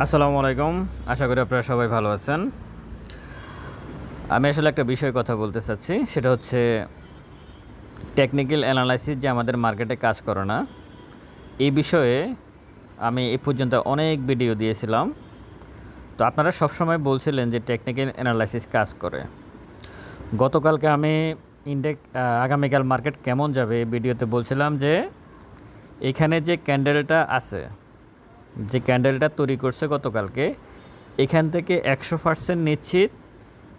আসসালামু আলাইকুম। আশা করি আপনারা সবাই ভালো আছেন। আমি আসলে একটা বিষয় কথা বলতে চাচ্ছি, সেটা হচ্ছে টেকনিক্যাল অ্যানালাইসিস যে আমাদের মার্কেটে কাজ করে না। এই বিষয়ে আমি এ পর্যন্ত অনেক ভিডিও দিয়েছিলাম। তো আপনারা সবসময় বলছিলেন যে টেকনিক্যাল অ্যানালাইসিস কাজ করে। গতকালকে আমি ইন্ডেক আগামীকাল মার্কেট কেমন যাবে ভিডিওতে বলছিলাম যে, এখানে যে ক্যান্ডেলটা আছে যে ক্যান্ডেলটা তৈরি করছে গতকালকে, এখান থেকে একশো পার্সেন্ট নিশ্চিত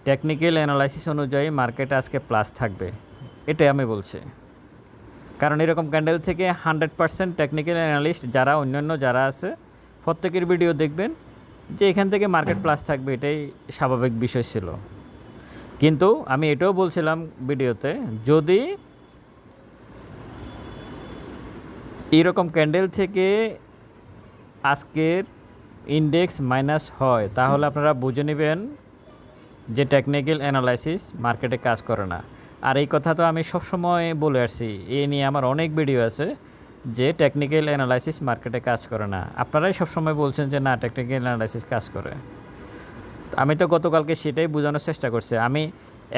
টেকনিক্যাল অ্যানালাইসিস অনুযায়ী মার্কেট আজকে প্লাস থাকবে, এটাই আমি বলছি। কারণ এরকম ক্যান্ডেল থেকে হান্ড্রেড পার্সেন্ট টেকনিক্যাল অ্যানালিস্ট যারা, অন্যান্য যারা আছে, প্রত্যেকের ভিডিও দেখবেন যে এখান থেকে মার্কেট প্লাস থাকবে, এটাই স্বাভাবিক বিষয় ছিল। কিন্তু আমি এটাও বলছিলাম ভিডিওতে, যদি এইরকম ক্যান্ডেল থেকে আজকের ইন্ডেক্স মাইনাস হয়। তাহলে আপনারা বুঝে নেবেন যে টেকনিক্যাল অ্যানালাইসিস মার্কেটে কাজ করে না। আর এই কথা তো আমি সবসময় বলে আসছি, এ নিয়ে আমার অনেক ভিডিও আছে যে টেকনিক্যাল অ্যানালাইসিস মার্কেটে কাজ করে না। আপনারাই সবসময় বলছেন যে না টেকনিক্যাল অ্যানালাইসিস কাজ করে। আমি তো গতকালকে সেটাই বোঝানোর চেষ্টা করছি। আমি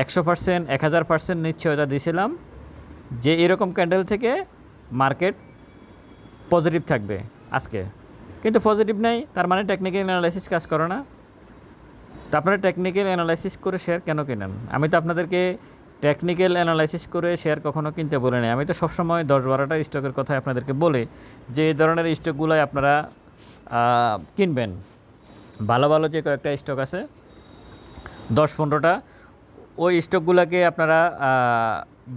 একশো পার্সেন্ট এক হাজার পার্সেন্ট নিশ্চয়তা দিয়েছিলাম যে এরকম ক্যান্ডেল থেকে মার্কেট পজিটিভ থাকবে আজকে। কিন্তু পজিটিভ নাই, তার মানে টেকনিক্যাল অ্যানালাইসিস কাজ করে না। তো আপনারা টেকনিক্যাল অ্যানালাইসিস করে শেয়ার কেন কেনেন? আমি তো আপনাদেরকে টেকনিক্যাল অ্যানালাইসিস করে শেয়ার কখনও কিনতে বলে নাই। আমি তো সবসময় দশ বারোটা স্টকের কথা আপনাদেরকে বলি, যে এই ধরনের স্টকগুলোই আপনারা কিনবেন। ভালো ভালো যে কয়েকটা স্টক আছে, দশ পনেরোটা, ওই স্টকগুলোকে আপনারা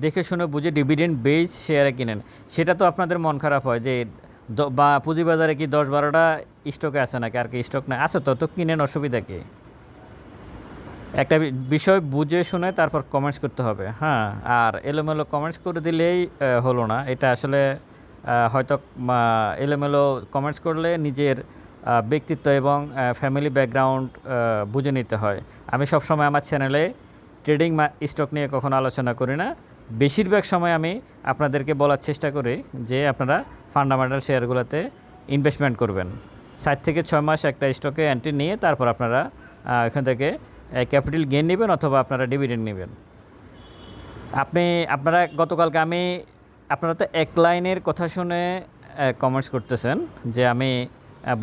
দেখে শুনে বুঝে ডিভিডেন্ড বেস শেয়ারে কিনেন। সেটা তো আপনাদের মন খারাপ হয় যে বা পুঁজিবাজারে কি দশ বারোটা স্টকে আছে নাকি? আর কি স্টক না, আছে তো তো কিনেন, অসুবিধা কি? একটা বিষয় বুঝে শুনে তারপর কমেন্টস করতে হবে হ্যাঁ? আর এলোমেলো কমেন্টস করে দিলেই হলো না। এটা আসলে হয়তো এলোমেলো কমেন্টস করলে নিজের ব্যক্তিত্ব এবং ফ্যামিলি ব্যাকগ্রাউন্ড বুঝে নিতে হয়। আমি সবসময় আমার চ্যানেলে ট্রেডিং স্টক নিয়ে কখনো আলোচনা করি না। বেশিরভাগ সময় আমি আপনাদেরকে বলার চেষ্টা করি যে আপনারা ফান্ডামেন্টাল শেয়ারগুলোতে ইনভেস্টমেন্ট করবেন। সাত থেকে ছয় মাস একটা স্টকে এন্ট্রি নিয়ে তারপর আপনারা এখান থেকে ক্যাপিটাল গেইন নেবেন অথবা আপনারা ডিভিডেন্ড নেবেন। আপনি, আপনারা গতকালকে আমি, আপনারা তো এক লাইনের কথা শুনে কমেন্টস করতেছেন যে আমি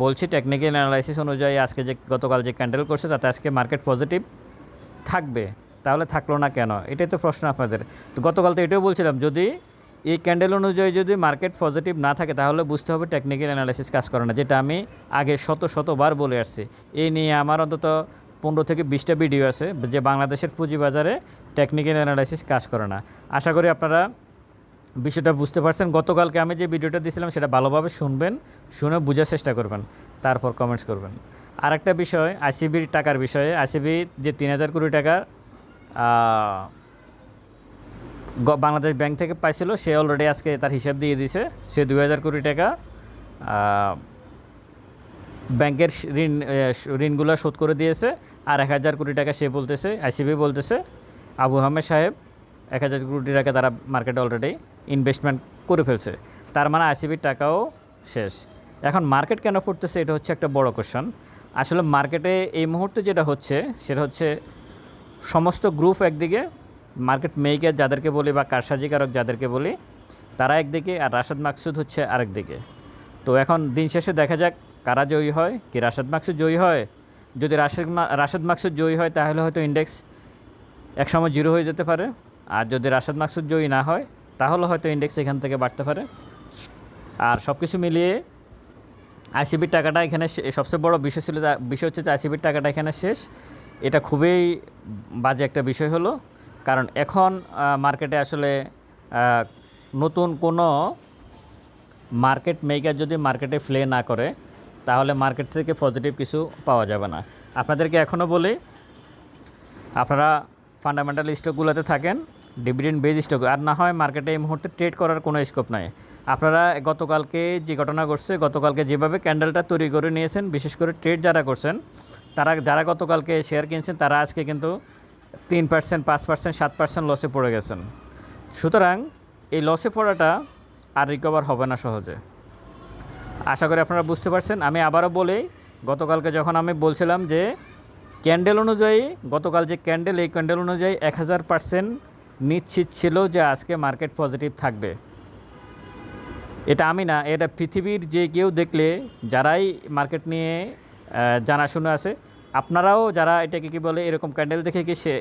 বলছি টেকনিক্যাল অ্যানালাইসিস অনুযায়ী আজকে যে, গতকাল যে ক্যান্ডেল করছে তাতে আজকে মার্কেট পজিটিভ থাকবে। তাহলে থাকল না কেন? এটাই তো প্রশ্ন আপনাদের। তো গতকাল তো এটাও বলছিলাম, যদি এই ক্যান্ডেল অনুযায়ী যদি মার্কেট পজিটিভ না থাকে তাহলে বুঝতে হবে টেকনিক্যাল অ্যানালাইসিস কাজ করে না যেটা আমি আগে শত শতবার বলে আসছি। এই নিয়ে আমার অন্তত পনেরো থেকে বিশটা ভিডিও আছে যে বাংলাদেশের পুঁজিবাজারে টেকনিক্যাল অ্যানালাইসিস কাজ করে না। আশা করি আপনারা বিষয়টা বুঝতে পারছেন। গতকালকে আমি যে ভিডিওটা দিয়েছিলাম সেটা ভালোভাবে শুনবেন শুনে বোঝার চেষ্টা করবেন তারপর কমেন্টস করবেন। আরেকটা বিষয় আইসিবির টাকার বিষয়ে আইসিবি যে তিন হাজার কোটি টাকা আহ, গ- বাংলাদেশ ব্যাংক থেকে পাইছিল, সে অলরেডি আজকে তার হিসাব দিয়ে দিয়েছে সে দুই হাজার কোটি টাকা ব্যাংকের ঋণ ঋণগুলো শোধ করে দিয়েছে, আর এক হাজার কোটি টাকা সে বলতেছে, আইসিবি বলতেছে, আবু আহমেদ সাহেব এক হাজার কোটি টাকা তারা মার্কেটে অলরেডি ইনভেস্টমেন্ট করে ফেলছে। তার মানে আইসিবির টাকাও শেষ। এখন মার্কেট কেন পড়তেছে, এটা হচ্ছে একটা বড় কোশ্চেন আসলে মার্কেটে এই মুহূর্তে যেটা হচ্ছে, সেটা হচ্ছে সমস্ত গ্রুপ একদিকে মার্কেট মেকার যাদেরকে বলি বা কারসাজিকারক যাদেরকে বলি, তারা একদিকে আর রাশেদ মাকসুদ হচ্ছে আরেক দিকে। তো এখন দিন শেষে দেখা যাক কারা জয়ী হয়, কি রাশেদ মাকসুদ জয়ী হয়। যদি রাশেদ রাশেদ মাকসুদ জয়ী হয়, তাহলে হয়তো ইন্ডেক্স একসময় জিরো হয়ে যেতে পারে। আর যদি রাশেদ মাকসুদ জয়ী না হয়, তাহলে হয়তো ইন্ডেক্স এখান থেকে বাড়তে পারে। আর সব কিছু মিলিয়ে আইসিবির টাকাটা এখানে সবচেয়ে বড় বিষয় ছিল বিষয় হচ্ছে যে আইসিবির টাকাটা এখানে শেষ। এটা খুবই বাজে একটা বিষয় হলো। কারণ এখন মার্কেটে আসলে নতুন কোনো মার্কেট মেকার যদি মার্কেটে ফ্লে না করে, তাহলে মার্কেট থেকে পজিটিভ কিছু পাওয়া যাবে না। আপনাদেরকে এখনও বলি, আপনারা ফান্ডামেন্টাল স্টকগুলোতে থাকেন ডিভিডেন্ড বেজ স্টক আর না হয় মার্কেটে এই মুহূর্তে ট্রেড করার কোনো স্কোপ নাই। আপনারা গতকালকে যে ঘটনা ঘটছে, গতকালকে যেভাবে ক্যান্ডেলটা তৈরি করে নিয়েছেন, বিশেষ করে ট্রেড যারা করছেন, তারা, যারা গতকালকে শেয়ার কিনছেন, তারা আজকে কিন্তু তিন পার্সেন্ট পাঁচ পার্সেন্ট সাত পার্সেন্ট লসে পড়ে গেছেন। সুতরাং এই লসে পড়াটা আর রিকভার হবে না সহজে। আশা করি আপনারা বুঝতে পারছেন। আমি আবারও বলি, গতকালকে যখন আমি বলছিলাম যে ক্যান্ডেল অনুযায়ী, গতকাল যে ক্যান্ডেল এই ক্যান্ডেল অনুযায়ী এক হাজার পার্সেন্ট নিশ্চিত ছিল যে আজকে মার্কেট পজিটিভ থাকবে। এটা আমি না, এটা পৃথিবীর যে কেউ দেখলে, যারাই মার্কেট নিয়ে জানাশোনা আছে আপনারাও যারা এটাকে কি বলে, এরকম ক্যান্ডেল দেখে কি সে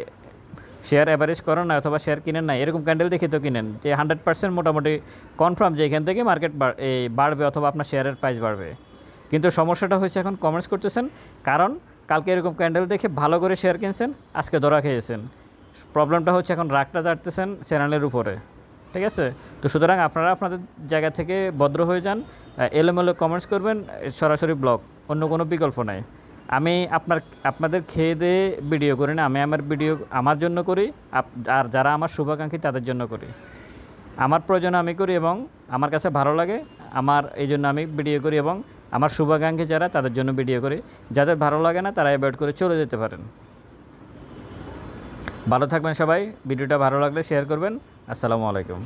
শেয়ার অ্যাভারেজ করেন না অথবা শেয়ার কিনেন না এরকম ক্যান্ডেল দেখে তো কিনেন, যে হান্ড্রেড পার্সেন্ট মোটামুটি কনফার্ম যে এখান থেকে মার্কেট বাড়বে অথবা আপনার শেয়ারের প্রাইস বাড়বে। কিন্তু সমস্যাটা হয়েছে এখন কমেন্টস করতেছেন, কারণ কালকে এরকম ক্যান্ডেল দেখে ভালো করে শেয়ার কিনছেন, আজকে ধরা খেয়েছেন। প্রবলেমটা হচ্ছে এখন রাগটা জাড়তেছেন চ্যানেলের উপরে, ঠিক আছে? তো সুতরাং আপনারা আপনাদের জায়গা থেকে ভদ্র হয়ে যান এলোমেলো কমেন্টস করবেন, সরাসরি ব্লগ অন্য কোনো বিকল্প নাই। আমি আপনার, আপনাদের খেয়ে দিয়ে ভিডিও করি না, আমি আমার ভিডিও আমার জন্য করি আর যারা আমার শুভাকাঙ্ক্ষী তাদের জন্য করি। আমার প্রয়োজন আমি করি এবং আমার কাছে ভালো লাগে, আমার এই জন্য আমি ভিডিও করি এবং আমার শুভাকাঙ্ক্ষী যারা তাদের জন্য ভিডিও করি। যাদের ভালো লাগে না তারা অ্যাভয়েড করে চলে যেতে পারেন। ভালো থাকবেন সবাই ভিডিওটা ভালো লাগলে শেয়ার করবেন। আসসালামু আলাইকুম।